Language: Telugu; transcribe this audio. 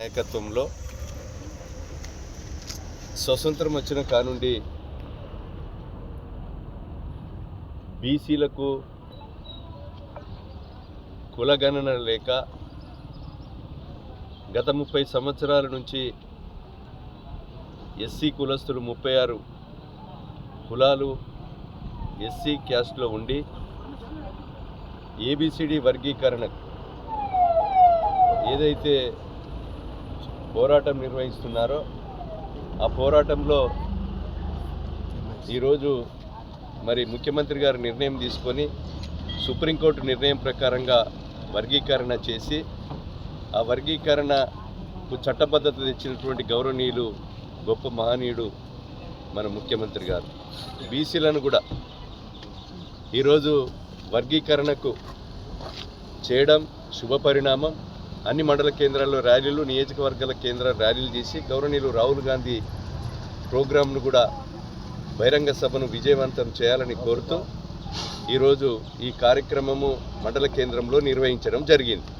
నాయకత్వంలో స్వతంత్రం వచ్చిన కానుండి బీసీలకు కులగణన లేక గత ముప్పై సంవత్సరాల నుంచి ఎస్సీ కులస్తులు ముప్పై ఆరు కులాలు ఎస్సీ క్యాస్ట్లో ఉండి ఏబిసిడి వర్గీకరణ ఏదైతే పోరాటం నిర్వహిస్తున్నారో ఆ పోరాటంలో ఈరోజు మరి ముఖ్యమంత్రి గారు నిర్ణయం తీసుకొని సుప్రీంకోర్టు నిర్ణయం ప్రకారంగా వర్గీకరణ చేసి ఆ వర్గీకరణకు చట్టబద్ధత తెచ్చినటువంటి గౌరవనీయులు గొప్ప మహనీయుడు మన ముఖ్యమంత్రి గారు. బీసీలను కూడా ఈరోజు వర్గీకరణకు చేయడం శుభ పరిణామం అన్ని మండల కేంద్రాల్లో ర్యాలీలు నియోజకవర్గాల కేంద్ర ర్యాలీలు చేసి గౌరవనీయులు రాహుల్ గాంధీ ప్రోగ్రాంను కూడా బహిరంగ సభను విజయవంతం చేయాలని కోరుతూ ఈరోజు ఈ కార్యక్రమము మండల కేంద్రంలో నిర్వహించడం జరిగింది.